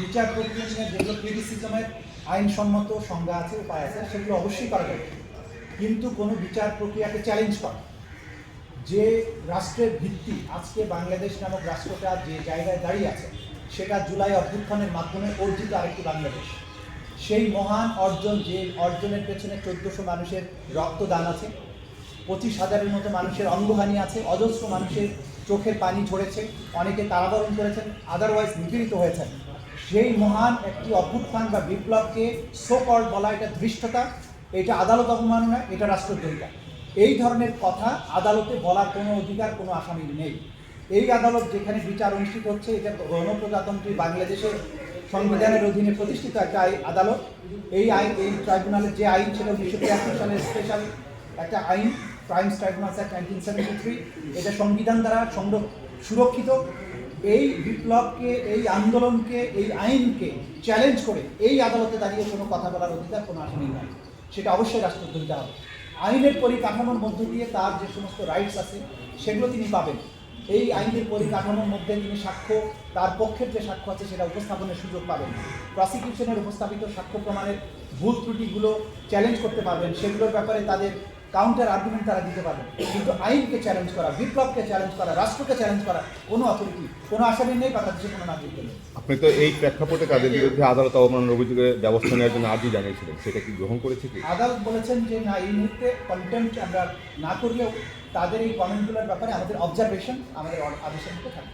বিচার প্রক্রিয়া নিয়ে যেগুলো ক্রিটিসিজমের আইনসম্মত সংজ্ঞা আছে, উপায় আছে, সেগুলো অবশ্যই করা যাবে। কিন্তু কোনো বিচার প্রক্রিয়াকে চ্যালেঞ্জ করা। যে রাষ্ট্রের ভিত্তি, আজকে বাংলাদেশ নামক রাষ্ট্রটা যে জায়গায় দাঁড়িয়ে আছে, সেটা জুলাই অভ্যুত্থানের মাধ্যমে অর্জিত আরেকটি বাংলাদেশ। সেই মহান অর্জন, যে অর্জনের পেছনে চোদ্দশো মানুষের রক্তদান আছে, পঁচিশ হাজারের মতো মানুষের অঙ্গহানি আছে, অজস্র মানুষের চোখের পানি ঝরেছে, অনেকে তারাবরণ করেছেন আদারওয়াইজ নিপীড়িত হয়েছেন। সেই মহান একটি অভ্যুত্থান বা বিপ্লবকে সোকল বলা এটা ধৃষ্টতা, এটা আদালত অবমাননা এটা রাষ্ট্রদ্রোহিতা এই ধরনের কথা আদালতে বলার কোনো অধিকার, কোনো আসামির নেই। এই আদালত যেখানে বিচার অনুষ্ঠিত হচ্ছে, এটা গণপ্রজাতন্ত্রী বাংলাদেশের সংবিধানের অধীনে প্রতিষ্ঠিত একটা আদালত। এই আইন এই ট্রাইব্যুনালের যে আইন ছিল উনিশশো তিয়াত্তর সালের স্পেশাল একটা আইন crimes tribunal act nineteen seventy three এটা সংবিধান দ্বারা সংর- সুরক্ষিত। এই বিপ্লবকে, এই আন্দোলনকে, এই আইনকে চ্যালেঞ্জ করে এই আদালতে দাঁড়িয়ে কোনো কথা বলার অধিকার কোনো আসামি নয় সেটা অবশ্যই রাষ্ট্রদ্রোহিতা হবে। আইনের পরিকাঠামোর মধ্য দিয়ে তার যে সমস্ত রাইটস আছে, সেগুলো তিনি পাবেন। এই আইনের পরিকাঠামোর মধ্যে তিনি সাক্ষ্য, তার পক্ষের যে সাক্ষ্য আছে সেটা উপস্থাপনের সুযোগ পাবেন। প্রসিকিউশনের উপস্থাপিত সাক্ষ্য প্রমাণের ভুল ত্রুটিগুলো চ্যালেঞ্জ করতে পারবেন। সেগুলোর ব্যাপারে তাদের কাউন্টার আর্গুমেন্ট তারা দিতে পারবেন কিন্তু আইনকে চ্যালেঞ্জ করা বিপ্লবকে চ্যালেঞ্জ করা রাষ্ট্রকে চ্যালেঞ্জ করা কোনো অথরিটি কোনো আসামি নেই বাংলাদেশে কোনো নাগরিক নেই। আপনি তো এই প্রেক্ষাপটে তাদের বিরুদ্ধে আদালত অবমাননার অভিযোগে ব্যবস্থা নেওয়ার জন্য আর্জি জানিয়েছিলেন। সেটা কি গ্রহণ করেছে কি? আদালত বলেছেন যে না এই মুহূর্তে কন্টেন্ট আমরা না করলেও তাদের এই কমেন্টগুলোর ব্যাপারে আমাদের অবজারভেশন আমাদের আদেশের মধ্যে থাকে